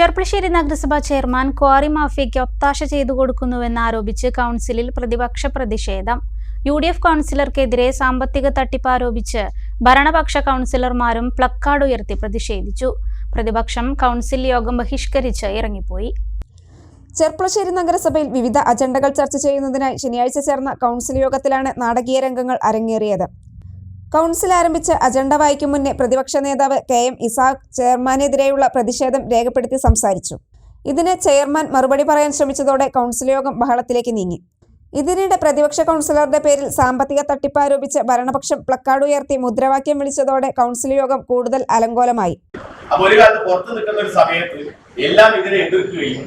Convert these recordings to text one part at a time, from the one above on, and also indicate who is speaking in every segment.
Speaker 1: ചെർപ്പളശ്ശേരി നഗരസഭാ chairman quarry മാഫിയയ്ക്ക് ഒത്താശ ചെയ്തു കൊടുക്കുന്നുവെന്നാരോപിച്ച് കൗൺസിലിൽ പ്രതിപക്ഷ പ്രതിഷേധം. യു ഡി എഫ് കൗൺസിലർക്കെതിരെ സാമ്പത്തിക തട്ടിപ്പ് ആരോപിച്ച് ഭരണപക്ഷ കൗൺസിലർമാരും പ്ലക്കാർഡ് ഉയർത്തി പ്രതിഷേധിച്ചു. പ്രതിപക്ഷം കൗൺസിൽ യോഗം ബഹിഷ്കരിച്ച് ഇറങ്ങിപ്പോയി.
Speaker 2: ചെർപ്പളശ്ശേരി നഗരസഭയിൽ വിവിധ അജണ്ടകൾ ചർച്ച ചെയ്യുന്നതിനായി ശനിയാഴ്ച ചേർന്ന കൗൺസിൽ യോഗത്തിലാണ് നാടകീയ രംഗങ്ങൾ അരങ്ങേറിയത്. കൗൺസിൽ ആരംഭിച്ച് അജണ്ട വായിക്കും മുന്നേ പ്രതിപക്ഷ നേതാവ് കെ എം ഇസാഖ് ചെയർമാനെതിരെയുള്ള പ്രതിഷേധം രേഖപ്പെടുത്തി സംസാരിച്ചു. ഇതിന് ചെയർമാൻ മറുപടി പറയാൻ ശ്രമിച്ചതോടെ കൗൺസിൽ യോഗം ബഹളത്തിലേക്ക് നീങ്ങി. ഇതിനിടെ പ്രതിപക്ഷ കൗൺസിലറുടെ പേരിൽ സാമ്പത്തിക തട്ടിപ്പ് ആരോപിച്ച് ഭരണപക്ഷം പ്ലക്കാർഡ് ഉയർത്തി മുദ്രാവാക്യം വിളിച്ചതോടെ കൗൺസിൽ യോഗം കൂടുതൽ അലങ്കോലമായി.
Speaker 3: അപ്പോൾ ഒരു ഒരു സമയത്ത് എല്ലാം ഇതിനെ എതിർക്കുകയും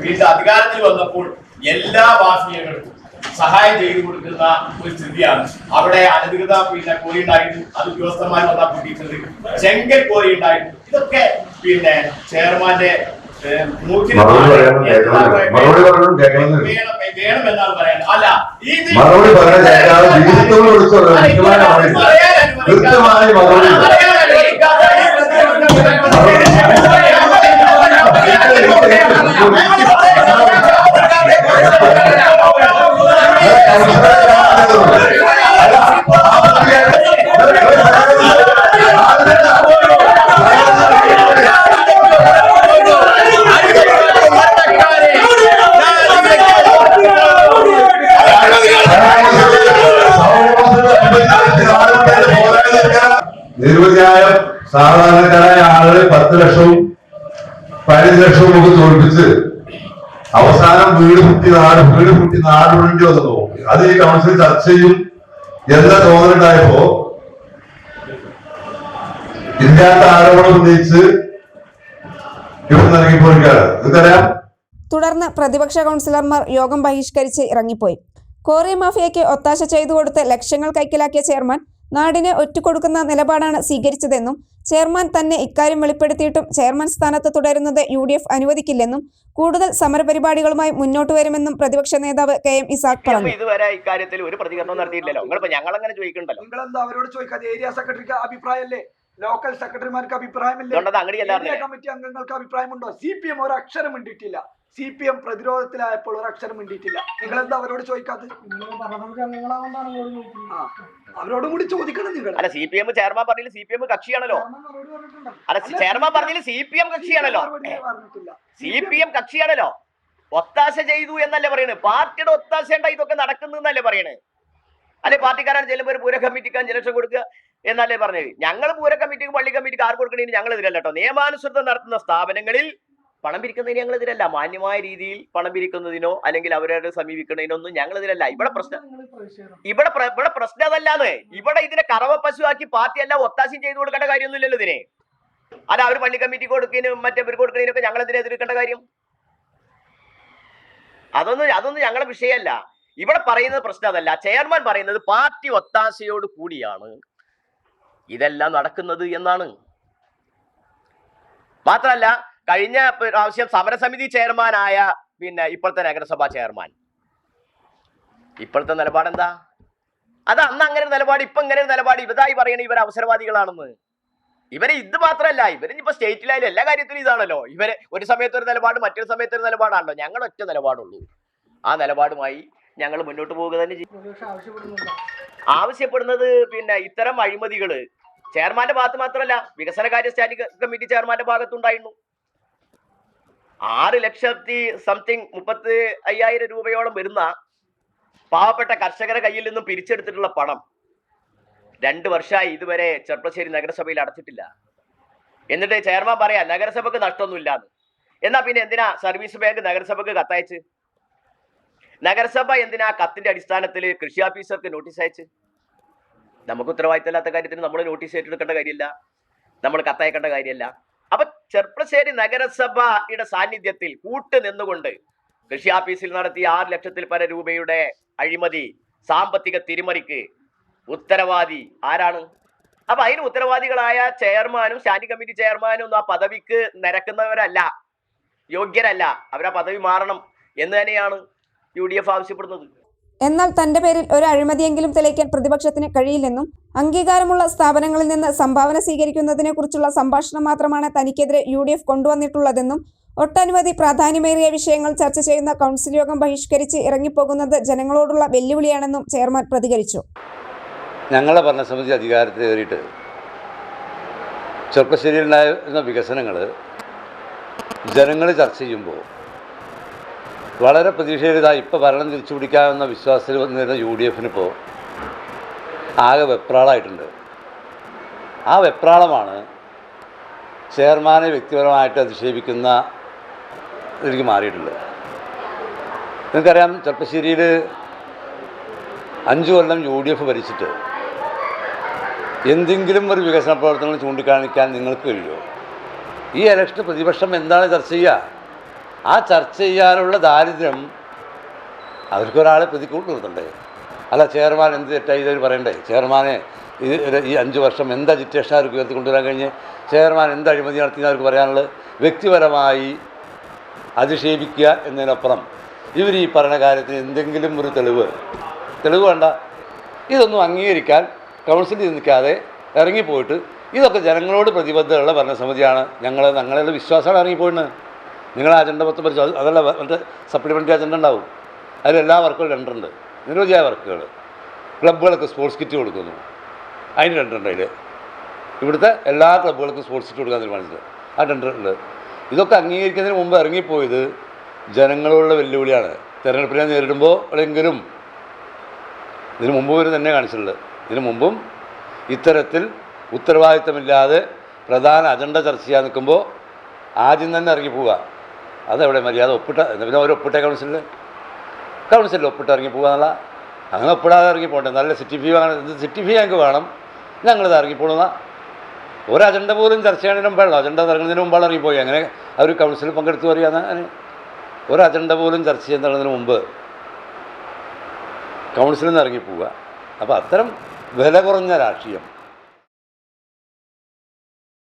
Speaker 3: വീണ്ടും അധികാരത്തിൽ വന്നപ്പോൾ എല്ലാ മാഫിയകൾക്കും സഹായം ചെയ്തു കൊടുക്കുന്ന ഒരു സ്ഥിതിയാണ്. അവിടെ അനധികൃത പിന്നെ കോരി ഉണ്ടായിരുന്നു അത് ഉദ്യോഗസ്ഥന്മാർ വന്നാൽ കൂട്ടിയിട്ടുണ്ട് ചെങ്കൽ കോരി ഉണ്ടായിരുന്നു. ഇതൊക്കെ പിന്നെ ചെയർമാന്റെ ഏഹ്, മൂക്കിന്
Speaker 4: മറുപടി
Speaker 3: താഴെ
Speaker 4: പറയണം, സാധാരണക്കാരായ ആളുകളെ പത്ത് ലക്ഷവും പതിനഞ്ച് ലക്ഷവും ഒക്കെ തോൽപ്പിച്ച് അവസാനം വീട് പൊട്ടി നാട് വീട് പൊട്ടി നാട് വേണ്ടി വന്നു അത് ഈ കൗൺസിൽ ചർച്ച ചെയ്യും എന്ന തോന്നലുണ്ടായപ്പോ ഇല്ലാത്ത ആരോപണം ഉന്നയിച്ച് ഇവർ നൽകിപ്പോയിരിക്കാണ് നിങ്ങൾക്കറിയാം?
Speaker 2: തുടർന്ന് പ്രതിപക്ഷ കൗൺസിലർമാർ യോഗം ബഹിഷ്കരിച്ച് ഇറങ്ങിപ്പോയി. കോറി മാഫിയയ്ക്ക് ഒത്താശ ചെയ്തു കൊടുത്ത് ലക്ഷ്യങ്ങൾ കൈക്കലാക്കിയ ചെയർമാൻ നാടിനെ ഒറ്റുകൊടുക്കുന്ന നിലപാടാണ് സ്വീകരിച്ചതെന്നും ചെയർമാൻ തന്നെ ഇക്കാര്യം വെളിപ്പെടുത്തിയിട്ടും ചെയർമാൻ സ്ഥാനത്ത് തുടരുന്നത് യു ഡി എഫ് അനുവദിക്കില്ലെന്നും കൂടുതൽ സമരപരിപാടികളുമായി മുന്നോട്ട് വരുമെന്നും പ്രതിപക്ഷ നേതാവ് കെ എം ഇസാഖ് പറഞ്ഞു.
Speaker 5: ഇതുവരെ ഇക്കാര്യത്തിൽ ഒരു പ്രതികരണം നടത്തിയില്ലല്ലോ ഞങ്ങൾ അങ്ങനെ ചോദിക്കണ്ടല്ലോ.
Speaker 6: നിങ്ങളെന്താ അവരോട് ചോദിക്കാതെ ഏരിയ സെക്രട്ടറിക്ക് അഭിപ്രായമല്ലേ? ലോക്കൽ സെക്രട്ടറിമാർക്ക് അഭിപ്രായമില്ലേ? കമ്മിറ്റി അംഗങ്ങൾക്ക് അഭിപ്രായമുണ്ടോ? സി പി എം ഒരു അക്ഷരം മിണ്ടിയിട്ടില്ല. സി പി എം പ്രതിരോധത്തിലായപ്പോൾ ഒരു അക്ഷരം മിണ്ടിയിട്ടില്ല. നിങ്ങളെന്താ അവരോട് ചോദിക്കാത്തത്? അവരോടും കൂടി ചോദിക്കണം നിങ്ങൾ.
Speaker 5: അല്ല സി പി എം ചെയർമാൻ പറഞ്ഞില്ല? സി പി എം കക്ഷിയാണല്ലോ. അല്ല ചെയർമാൻ പറഞ്ഞില്ല? സി പി എം കക്ഷിയാണല്ലോ. സി പി എം കക്ഷിയാണല്ലോ. ഒത്താശ ചെയ്തു എന്നല്ലേ പറയുന്നത് പാർട്ടിയുടെ ഒത്താശ ഉണ്ടായി ഇതൊക്കെ എന്നല്ലേ പറയണേ? അല്ലെ പാർട്ടിക്കാരാണ് ചെല്ലുമ്പോൾ ഒരു പൂര കമ്മിറ്റിക്കാൻ ജലക്ഷൻ കൊടുക്കുക എന്നല്ലേ പറഞ്ഞത്? ഞങ്ങൾ പൂര കമ്മിറ്റിക്ക് പള്ളി കമ്മിറ്റിക്ക് ആർക്ക് കൊടുക്കണേന് ഞങ്ങൾ എതിരല്ല കേട്ടോ. നിയമാനുസൃതം നടത്തുന്ന സ്ഥാപനങ്ങളിൽ പണം പിരിക്കുന്നതിന് ഞങ്ങൾ എതിരല്ല മാന്യമായ രീതിയിൽ പണം പിരിക്കുന്നതിനോ അല്ലെങ്കിൽ അവരെ സമീപിക്കുന്നതിനോ ഒന്നും ഞങ്ങൾ എതിരല്ല ഇവിടെ പ്രശ്നം ഇവിടെ ഇവിടെ പ്രശ്നം അതല്ലാന്ന്. ഇവിടെ ഇതിനെ കറവ പശുവാക്കി പാർട്ടി എല്ലാം ഒത്താശയും ചെയ്തു കൊടുക്കേണ്ട കാര്യമൊന്നുമില്ലല്ലോ ഇതിനെ. അല്ല അവർ പള്ളി കമ്മിറ്റി കൊടുക്കുന്നതിനും മറ്റേ കൊടുക്കുന്നതിനൊക്കെ ഞങ്ങൾ എന്തിനാ എതിർക്കേണ്ട കാര്യം? അതൊന്നും അതൊന്നും ഞങ്ങളുടെ വിഷയമല്ല. ഇവിടെ പറയുന്നത് പ്രശ്നം അതല്ല. ചെയർമാൻ പറയുന്നത് പാർട്ടി ഒത്താശയോട് കൂടിയാണ് ഇതെല്ലാം നടക്കുന്നത് എന്നാണ്. മാത്രമല്ല കഴിഞ്ഞ പ്രാവശ്യം സമരസമിതി ചെയർമാനായ പിന്നെ ഇപ്പോഴത്തെ നഗരസഭാ ചെയർമാൻ. ഇപ്പോഴത്തെ നിലപാട് എന്താ? അത് അന്ന് അങ്ങനെ ഒരു നിലപാട് ഇപ്പൊ ഇങ്ങനെ ഒരു നിലപാട്. ഇവതായി പറയണ ഇവർ അവസരവാദികളാണെന്ന്. ഇവരെ ഇത് മാത്രമല്ല ഇവർ ഇപ്പൊ സ്റ്റേറ്റിലായാലും എല്ലാ കാര്യത്തിലും ഇതാണല്ലോ. ഇവരെ ഒരു സമയത്ത് ഒരു നിലപാട് മറ്റൊരു സമയത്ത് ഒരു നിലപാടാണല്ലോ. ഞങ്ങൾ ഒറ്റ നിലപാടുള്ളൂ. ആ നിലപാടുമായി ഞങ്ങൾ മുന്നോട്ട് പോവുക തന്നെ ചെയ്യും. ആവശ്യപ്പെടുന്നത് പിന്നെ ഇത്തരം അഴിമതികൾ ചെയർമാന്റെ ഭാഗത്ത് മാത്രമല്ല വികസന കാര്യ സ്റ്റാൻഡിംഗ് കമ്മിറ്റി ചെയർമാന്റെ ഭാഗത്തുണ്ടായിരുന്നു. ആറ് ലക്ഷത്തി സംതിങ് മുപ്പത്തി അയ്യായിരം രൂപയോളം വരുന്ന പാവപ്പെട്ട കർഷകരെ കയ്യിൽ നിന്നും പിരിച്ചെടുത്തിട്ടുള്ള പണം രണ്ട് വർഷമായി ഇതുവരെ ചെർപ്പശ്ശേരി നഗരസഭയിൽ അടച്ചിട്ടില്ല. എന്നിട്ട് ചെയർമാൻ പറയാ നഗരസഭക്ക് നഷ്ടമൊന്നുമില്ലാന്ന്. എന്നാ പിന്നെ എന്തിനാ സർവീസ് ബാങ്ക് നഗരസഭക്ക് കത്തയച്ച്? നഗരസഭ എന്തിനാ കത്തിന്റെ അടിസ്ഥാനത്തിൽ കൃഷി ഓഫീസർക്ക് നോട്ടീസ് അയച്ച്? നമുക്ക് ഉത്തരവാദിത്തമില്ലാത്ത കാര്യത്തിന് നമ്മൾ നോട്ടീസ് ഏറ്റെടുക്കേണ്ട കാര്യമില്ല. നമ്മൾ കത്തയക്കേണ്ട കാര്യമല്ല. ചെർപ്പശ്ശേരി നഗരസഭയുടെ സാന്നിധ്യത്തിൽ കൂട്ട് നിന്നുകൊണ്ട് കൃഷി ഓഫീസിൽ നടത്തിയ ആറ് ലക്ഷത്തിൽ പര രൂപയുടെ അഴിമതി സാമ്പത്തിക തിരിമറിക്ക് ഉത്തരവാദി ആരാണ്? അപ്പൊ അതിന് ഉത്തരവാദികളായ ചെയർമാനും സ്റ്റാൻഡിംഗ് കമ്മിറ്റി ചെയർമാനും ഒന്നും ആ പദവിക്ക് നിരക്കുന്നവരല്ല യോഗ്യരല്ല. അവരാ പദവി മാറണം എന്ന് തന്നെയാണ് യു ഡി എഫ് ആവശ്യപ്പെടുന്നത്.
Speaker 2: എന്നാൽ തന്റെ പേരിൽ ഒരു അഴിമതിയെങ്കിലും തെളിയിക്കാൻ പ്രതിപക്ഷത്തിന് കഴിയില്ലെന്നും അംഗീകാരമുള്ള സ്ഥാപനങ്ങളിൽ നിന്ന് സംഭാവന സ്വീകരിക്കുന്നതിനെക്കുറിച്ചുള്ള സംഭാഷണം മാത്രമാണ് തനിക്കെതിരെ യു ഡി എഫ് കൊണ്ടുവന്നിട്ടുള്ളതെന്നും ഒട്ടനവധി പ്രാധാന്യമേറിയ വിഷയങ്ങൾ ചർച്ച ചെയ്യുന്ന കൗൺസിൽ യോഗം ബഹിഷ്കരിച്ച് ഇറങ്ങിപ്പോകുന്നത് ജനങ്ങളോടുള്ള വെല്ലുവിളിയാണെന്നും ചെയർമാൻ പ്രതികരിച്ചു.
Speaker 7: ഞങ്ങളെ ഭരണസമിതി അധികാരത്തിൽ കയറിയിട്ട് ചെറുപ്പശ്ശേരിയിലുണ്ടായിരുന്ന വികസനങ്ങൾ ജനങ്ങൾ ചർച്ച ചെയ്യുമ്പോൾ വളരെ പ്രതീക്ഷയിലിതാ ഇപ്പോൾ ഭരണം തിരിച്ചു പിടിക്കാമെന്ന വിശ്വാസത്തിൽ വന്നിരുന്ന യു ഡി എഫിനിപ്പോൾ ആകെ വെപ്രാളമായിട്ടുണ്ട് ആ വെപ്രാളമാണ് ചെയർമാനെ വ്യക്തിപരമായിട്ട് അധിക്ഷേപിക്കുന്ന ഇതിലേക്ക് മാറിയിട്ടുണ്ട് നിങ്ങൾക്കറിയാം ചെറുപ്പശ്ശേരിയിൽ അഞ്ച് കൊല്ലം യു ഡി എഫ് ഭരിച്ചിട്ട് എന്തെങ്കിലും ഒരു വികസന പ്രവർത്തനങ്ങൾ ചൂണ്ടിക്കാണിക്കാൻ നിങ്ങൾക്ക് കഴിയുമോ? ഈ ഇലക്ഷൻ പ്രതിപക്ഷം എന്താണ് ചർച്ച ചെയ്യുക? ആ ചർച്ച ചെയ്യാനുള്ള ദാരിദ്ര്യം അവർക്കൊരാളെ പ്രതിക്കൂട്ട് നിർത്തണ്ടേ അല്ല ചെയർമാൻ എന്ത് തെറ്റായി ഇതൊരു പറയണ്ടേ? ചെയർമാനെ ഇത് ഈ അഞ്ച് വർഷം എന്താ അജിറ്റേഷൻ അവർക്ക് ഉയർത്തി കൊണ്ടുവരാൻ കഴിഞ്ഞ്? ചെയർമാൻ എന്ത് അഴിമതി നടത്തി അവർക്ക് പറയാനുള്ളത്? വ്യക്തിപരമായി അധിക്ഷേപിക്കുക എന്നതിനപ്പുറം ഇവർ ഈ പറഞ്ഞ കാര്യത്തിന് എന്തെങ്കിലും ഒരു തെളിവ്. തെളിവ് വേണ്ട. ഇതൊന്നും അംഗീകരിക്കാൻ കൗൺസിലിൽ നിൽക്കാതെ ഇറങ്ങിപ്പോയിട്ട് ഇതൊക്കെ ജനങ്ങളോട് പ്രതിബദ്ധതയുള്ള ഭരണസമിതിയാണ്. ഞങ്ങൾ ഞങ്ങളുടെ വിശ്വാസമാണ് ഇറങ്ങിപ്പോയിന് നിങ്ങൾ അജണ്ട പത്ത് പഠിച്ചു അത് അതല്ല മറ്റേ സപ്ലിമെന്ററി അജണ്ട ഉണ്ടാവും. അതിലെല്ലാ വർക്കുകളും രണ്ടുണ്ട്. നിരവധിയായ വർക്കുകൾ ക്ലബ്ബുകൾക്ക് സ്പോർട്സ് കിറ്റ് കൊടുക്കുന്നു. അതിന് രണ്ടുണ്ട് അതിൽ ഇവിടുത്തെ എല്ലാ ക്ലബ്ബുകൾക്കും സ്പോർട്സ് കിറ്റ് കൊടുക്കാൻ തീരുമാനിച്ചത്. ആ രണ്ടുണ്ട് ഇതൊക്കെ അംഗീകരിക്കുന്നതിന് മുമ്പ് ഇറങ്ങിപ്പോയത് ജനങ്ങളോടുള്ള വെല്ലുവിളിയാണ്. തെരഞ്ഞെടുപ്പിനെ നേരിടുമ്പോൾ എവിടെയെങ്കിലും. ഇതിനു മുമ്പ് ഇവർ തന്നെ കാണിച്ചിട്ടുള്ളത് ഇതിനു മുമ്പും ഇത്തരത്തിൽ ഉത്തരവാദിത്തമില്ലാതെ പ്രധാന അജണ്ട ചർച്ച ചെയ്യാൻ നിൽക്കുമ്പോൾ ആദ്യം തന്നെ ഇറങ്ങി പോവുക അതെവിടെ മര്യാദ ഒപ്പിട്ട പിന്നെ അവർ ഒപ്പിട്ട കൗൺസിലിൽ കൗൺസിലിൽ ഒപ്പിട്ട് ഇറങ്ങി പോകുക എന്നുള്ള അങ്ങനെ ഒപ്പിടാതെ ഇറങ്ങി പോകണ്ടേ? നല്ല സിറ്റി ഫീ വേണം സിറ്റി ഫീ ഞങ്ങൾക്ക് വേണം. ഞങ്ങളിത് ഇറങ്ങി പോകുന്ന ഒരു അജണ്ട പോലും ചർച്ച ചെയ്യുന്നതിന് മുമ്പാണല്ലോ. അജണ്ട ഇറങ്ങുന്നതിന് മുമ്പാണ് ഇറങ്ങിപ്പോയി അങ്ങനെ അവർ കൗൺസിലിൽ പങ്കെടുത്തു അങ്ങനെ. ഒരു അജണ്ട പോലും ചർച്ച ചെയ്യുന്നതിന് മുമ്പ് കൗൺസിലിൽ നിന്ന് ഇറങ്ങിപ്പോവുക അപ്പോൾ അത്തരം വില കുറഞ്ഞ രാഷ്ട്രീയം